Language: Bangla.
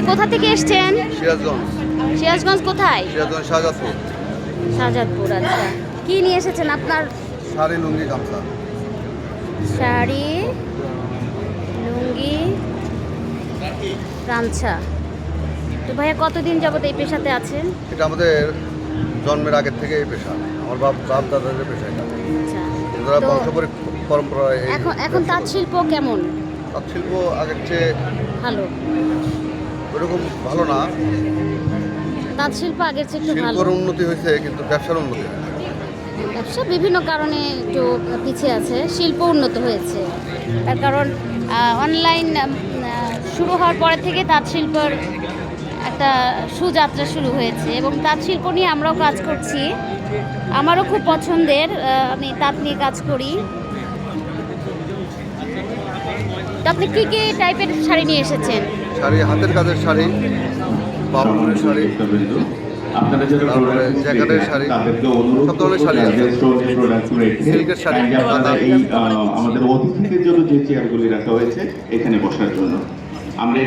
ভাইয়া কোথা থেকে এসছেন? সিরাজগঞ্জ। সিরাজগঞ্জ কোথায়? সিরাজগঞ্জ শাহজাদপুর। শাহজাদপুর আচ্ছা। কি নিয়ে এসেছেন আপনার? শাড়ি লুঙ্গি গামছা। শাড়ি লুঙ্গি গামছা। তো ভাইয়া কতদিন যাবত এই পেশাতে আছেন? এটা আমাদের জন্মের আগের থেকে এই পেশা। আমার বাপ বাপ দাদাদের পেশা এটা। আচ্ছা। বংশ পরি- পরম্পরায় এই এখন এখন তাঁত শিল্প কেমন? তাঁত শিল্প আগের চেয়ে ভালো। ওরকম ভালো না। তাঁত শিল্প আগের চেয়ে একটু ভালো। শিল্পর উন্নতি হয়েছে কিন্তু ব্যবসার উন্নতি। ব্যবসা বিভিন্ন কারণে একটু পিছিয়ে আছে শিল্প উন্নত হয়েছে। তার কারণ অনলাইন শুরু হওয়ার পরে থেকে তাঁত শিল্পর একটা সুযাত্রা শুরু হয়েছে এবং তাঁত শিল্প নিয়ে আমরাও কাজ করছি। আমারও খুব পছন্দের আহ, আমি তাঁত নিয়ে কাজ করি। তো আপনি কী কী টাইপের শাড়ি নিয়ে এসেছেন? শাড়ি হাতের কাজের শাড়ি বাবুরের শাড়ি আপনারা তারপরে জ্যাকেটের শাড়ি, তাদেরকে অনুরোধ সব ধরনের শাড়ি আছে। সিল্কের আমাদের অতিথিদের জন্য যে চেয়ারগুলি রাখা হয়েছে এখানে বসার জন্য আমরা